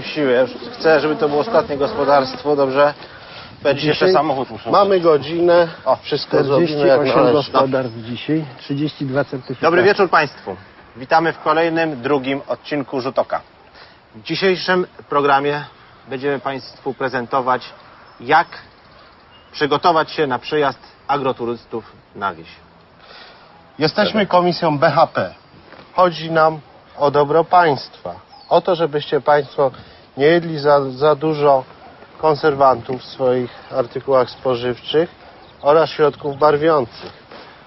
w siłę. Chcę, żeby to było ostatnie gospodarstwo, dobrze? Będzie jeszcze samochód muszę. Mamy godzinę, O, wszystko zrobimy jak 48 należy. gospodarstw dzisiaj, 32 certyfikaty. Dobry wieczór Państwu. Witamy w kolejnym, drugim odcinku Rzutoka. W dzisiejszym programie będziemy Państwu prezentować, jak przygotować się na przyjazd agroturystów na wieś. Jesteśmy komisją BHP. Chodzi nam o dobro państwa. O to, żebyście Państwo nie jedli za, za dużo konserwantów w swoich artykułach spożywczych oraz środków barwiących.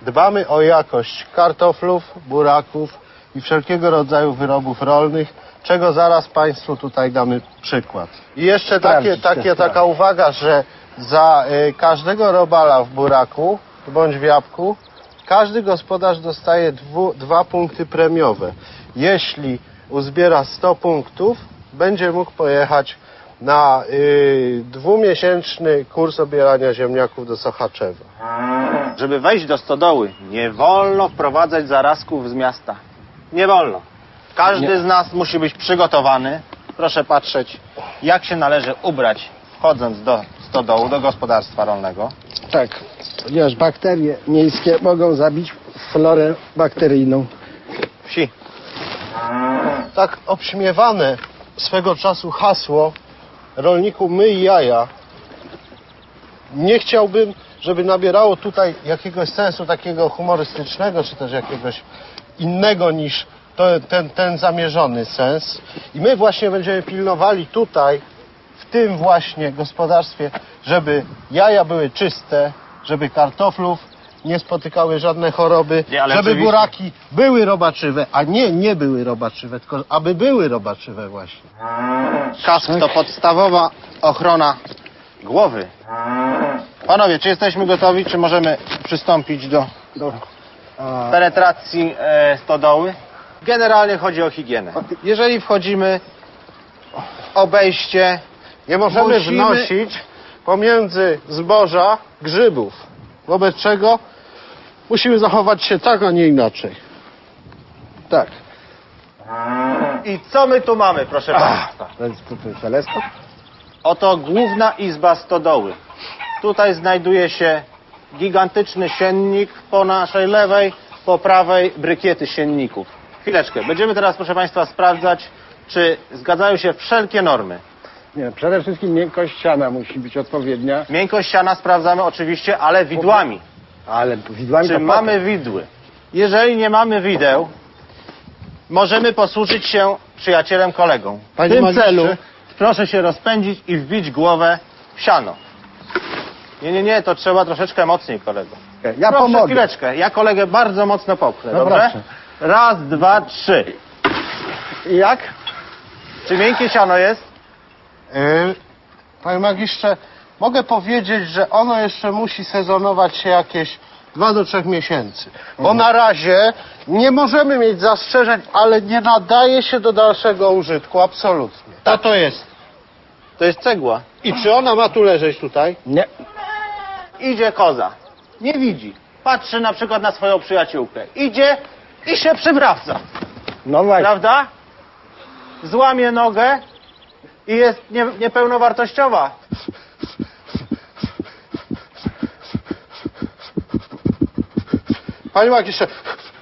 Dbamy o jakość kartoflów, buraków i wszelkiego rodzaju wyrobów rolnych, czego zaraz Państwu tutaj damy przykład. I jeszcze takie, takie, taka uwaga, że za y, każdego robala w buraku bądź w jabłku każdy gospodarz dostaje dwu, dwa punkty premiowe. Jeśli uzbiera 100 punktów, będzie mógł pojechać na y, dwumiesięczny kurs obierania ziemniaków do Sochaczewa. Żeby wejść do stodoły, nie wolno wprowadzać zarazków z miasta. Nie wolno. Każdy Nie. z nas musi być przygotowany. Proszę patrzeć, jak się należy ubrać, wchodząc do stodołu, do gospodarstwa rolnego. Tak, ponieważ bakterie miejskie mogą zabić florę bakteryjną. Wsi. Tak obśmiewane swego czasu hasło rolniku myj jaja. Nie chciałbym, żeby nabierało tutaj jakiegoś sensu takiego humorystycznego, czy też jakiegoś innego niż to, ten, ten zamierzony sens. I my właśnie będziemy pilnowali tutaj, w tym właśnie gospodarstwie, żeby jaja były czyste, żeby kartoflów nie spotykały żadne choroby, Nie, ale żeby oczywiście- buraki były robaczywe, a nie nie były robaczywe, tylko aby były robaczywe właśnie. Kask to podstawowa ochrona głowy. Panowie, czy jesteśmy gotowi, czy możemy przystąpić do Do, a, penetracji e, stodoły? Generalnie chodzi o higienę. Jeżeli wchodzimy w obejście, Nie możemy Musimy- wnosić pomiędzy zboża grzybów, wobec czego musimy zachować się tak, a nie inaczej. Tak. i co my tu mamy, proszę Państwa? to jest, to teleskop. Oto główna izba stodoły. Tutaj znajduje się gigantyczny siennik po naszej lewej, po prawej brykiety sienników. Chwileczkę, będziemy teraz, proszę Państwa, sprawdzać, czy zgadzają się wszelkie normy. Nie, przede wszystkim miękkość siana musi być odpowiednia, Miękkość siana sprawdzamy oczywiście, ale widłami. Ale widłami Czy to mamy widły? Jeżeli nie mamy wideł, możemy posłużyć się przyjacielem, kolegą. W Panie tym magistrze. celu proszę się rozpędzić i wbić głowę w siano. Nie, nie, nie, to trzeba troszeczkę mocniej, kolego. Ja proszę, pomogę. chwileczkę. Ja kolegę bardzo mocno popchnę, No dobrze? proszę. Raz, dwa, trzy. I jak? Czy miękkie siano jest? Yy, panie magistrze, mogę powiedzieć, że ono jeszcze musi sezonować się jakieś 2 do 3 miesięcy. Bo na razie nie możemy mieć zastrzeżeń, ale nie nadaje się do dalszego użytku, absolutnie. Co to jest? To jest cegła. I czy ona ma tu leżeć tutaj? Nie. Idzie koza. Nie widzi. Patrzy na przykład na swoją przyjaciółkę. Idzie i się przywraca. No właśnie. Prawda? Złamie nogę i jest nie, niepełnowartościowa. Panie magistrze,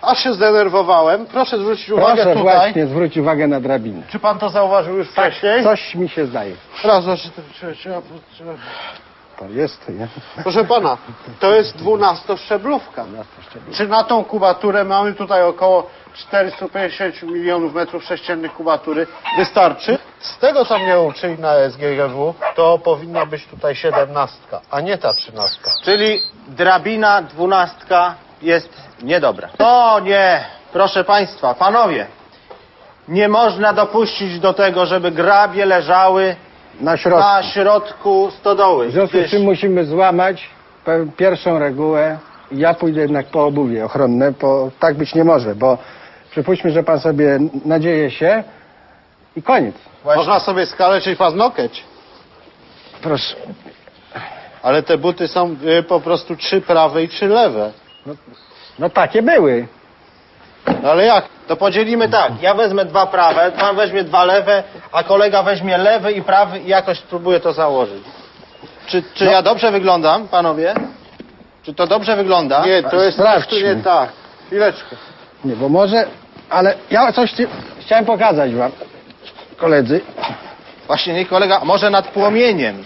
aż się zdenerwowałem. Proszę zwrócić uwagę Proszę tutaj. właśnie zwróć uwagę na drabinę. Czy pan to zauważył już wcześniej? Coś mi się zdaje. Raz, dwa, trzy, cztery, trzy, trzy, trzy. To jest, nie? Proszę pana, to jest dwunastoszczeblówka. Czy na tą kubaturę mamy tutaj około 450 milionów metrów sześciennych kubatury wystarczy? Z tego co mnie uczyli na SGGW, to powinna być tutaj siedemnastka, a nie ta trzynastka. Czyli drabina dwunastka jest niedobra. No nie, proszę Państwa, panowie, nie można dopuścić do tego, żeby grabie leżały Na środku. na środku stodoły. W związku z gdyż czym musimy złamać pe- pierwszą regułę. Ja pójdę jednak po obuwie ochronne, bo tak być nie może, bo przypuśćmy, że pan sobie nadzieje się i koniec. Można sobie skaleczyć paznokieć, Proszę. ale te buty są y, po prostu trzy prawe i trzy lewe. No takie były. Ale jak? To podzielimy tak. Ja wezmę dwa prawe, pan weźmie dwa lewe, a kolega weźmie lewy i prawy i jakoś spróbuję to założyć. Czy, czy No. ja dobrze wyglądam, panowie? Czy to dobrze wygląda? Nie, to jest Sprawdźmy. nie tak. Chwileczkę. Nie, bo może, ale ja coś ci chciałem pokazać wam, koledzy. Właśnie nie kolega, może nad płomieniem.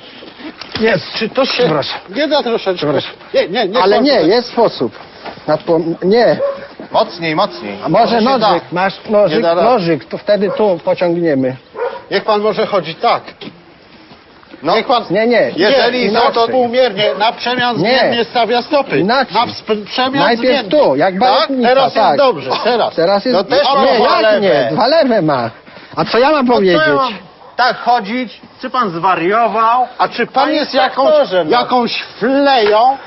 Jest. Czy to się Przepraszam. nie da troszeczkę? Przepraszam. Nie, nie, nie. Ale nie, jest sposób. Nad płom- nie, Mocniej, mocniej. a może się nożyk, da. masz nożyk, da rady. nożyk, to wtedy tu pociągniemy. Niech pan może chodzi tak. No, Niech pan... Nie, nie, Jeżeli nie, są to inaczej. półmiernie, na przemian Nie. zmiennie stawia stopy. Inaczej. Na wsp- przemian Najpierw zmiennie. tu, jak Tak? baletnica, Teraz tak. jest dobrze, teraz. Teraz jest... No też nie, ma dwa jak lewe. nie, dwa lewe ma. A co ja mam no powiedzieć? ja mam tak chodzić? Czy pan zwariował? A czy pan Panie jest jakąś, no. jakąś fleją?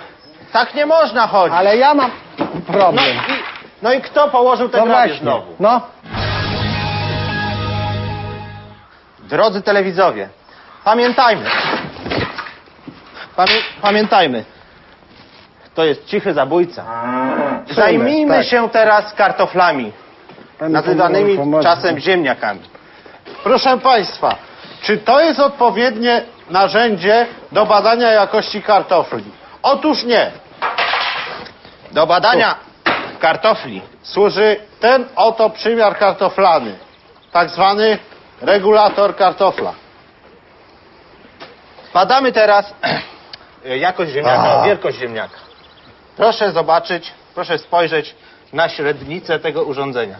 Tak nie można chodzić. Ale ja mam No problem. i, no i kto położył te No grabie właśnie, znowu? no. Drodzy telewizowie, pamiętajmy. Pamię, pamiętajmy. To jest cichy zabójca. Zajmijmy tak. się teraz kartoflami, nazywanymi czasem ziemniakami. Proszę państwa, czy to jest odpowiednie narzędzie do badania jakości kartofli? Otóż nie. Do badania kartofli Służy ten oto przymiar kartoflany, tak zwany regulator kartofla. badamy teraz jakość ziemniaka, A. wielkość ziemniaka. Proszę zobaczyć, proszę spojrzeć na średnicę tego urządzenia.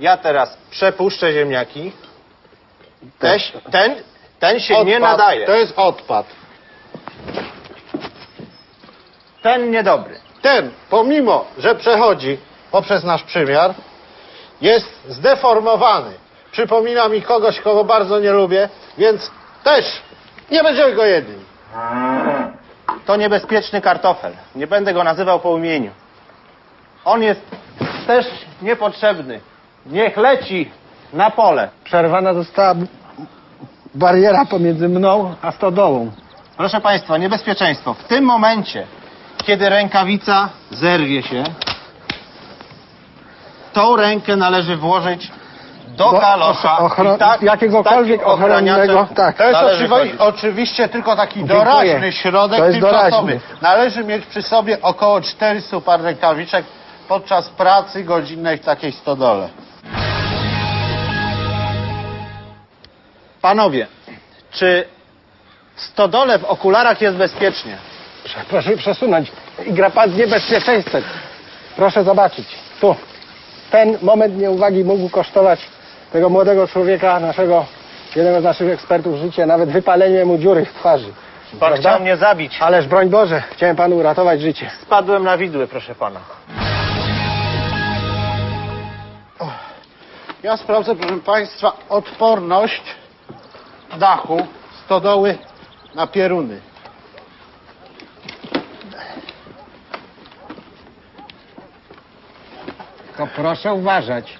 Ja teraz przepuszczę ziemniaki. Teś, ten, ten się nie Odpad, nadaje. To jest odpad. Ten niedobry. Ten, pomimo, że przechodzi poprzez nasz przymiar, jest zdeformowany. Przypomina mi kogoś, kogo bardzo nie lubię, więc też nie będziemy go jedli. To niebezpieczny kartofel. Nie będę go nazywał po imieniu. On jest też niepotrzebny. Niech leci na pole. Przerwana została b- bariera pomiędzy mną a stodołą. Proszę Państwa, niebezpieczeństwo. W tym momencie, kiedy rękawica zerwie się, tą rękę należy włożyć do Do kalocha. ochro- i tak, jakiegokolwiek takim ochraniaczem ochronnego, tak. To jest należy oczywi- chodzić. oczywiście tylko taki Dziękuję. doraźny środek To jest tymczasowy. doraźny. Należy mieć przy sobie około 400 par rękawiczek podczas pracy godzinnej w takiej stodole. Panowie, czy w stodole w okularach jest bezpiecznie? Proszę przesunąć. Igra pan z niebezpieczeństwem. Proszę zobaczyć. Tu. Ten moment nieuwagi mógł kosztować tego młodego człowieka, naszego, jednego z naszych ekspertów życia, nawet wypalenie mu dziury w twarzy. Pan Prawda? chciał mnie zabić. Ależ broń Boże, chciałem panu uratować życie. Spadłem na widły, proszę pana. Ja sprawdzę, proszę Państwa, odporność dachu stodoły na pieruny. To proszę uważać.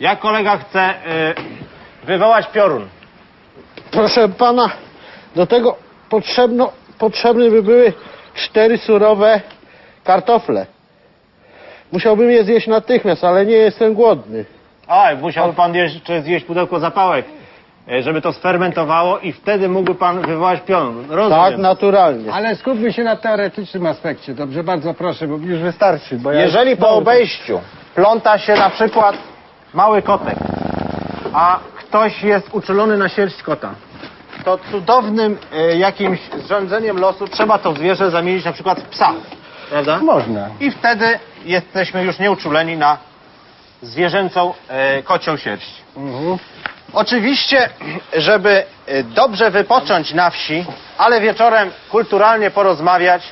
Jak kolega chce y, wywołać piorun? Proszę Pana, do tego potrzebno, potrzebne by były cztery surowe kartofle. Musiałbym je zjeść natychmiast, ale nie jestem głodny. Oj, musiałby pan jeszcze zjeść pudełko zapałek, żeby to sfermentowało i wtedy mógłby pan wywołać piorun. Rozumiem. Tak, naturalnie. Ale skupmy się na teoretycznym aspekcie. Dobrze, bardzo proszę, bo już wystarczy. Bo ja Jeżeli po obejściu pląta się na przykład mały kotek, a ktoś jest uczulony na sierść kota, to cudownym y, jakimś zrządzeniem losu trzeba to zwierzę zamienić na przykład w psa. Prawda? Można. I wtedy jesteśmy już nieuczuleni na zwierzęcą e, kocią sierść. Mhm. Oczywiście, żeby e, dobrze wypocząć na wsi, ale wieczorem kulturalnie porozmawiać,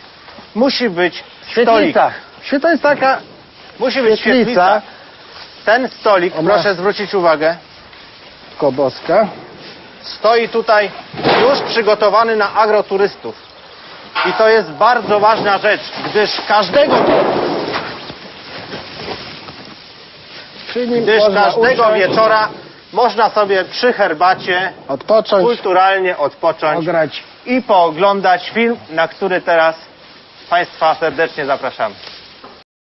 musi być stolik. Świetlica. Jest taka Musi być Świetlica. świetlica. Ten stolik, Ona- proszę zwrócić uwagę, koboska. stoi tutaj już przygotowany na agroturystów. I to jest bardzo ważna rzecz, gdyż każdego Przy nim gdyż można każdego usiąść, wieczora można sobie przy herbacie odpocząć, kulturalnie odpocząć ograć. i pooglądać film, na który teraz Państwa serdecznie zapraszamy.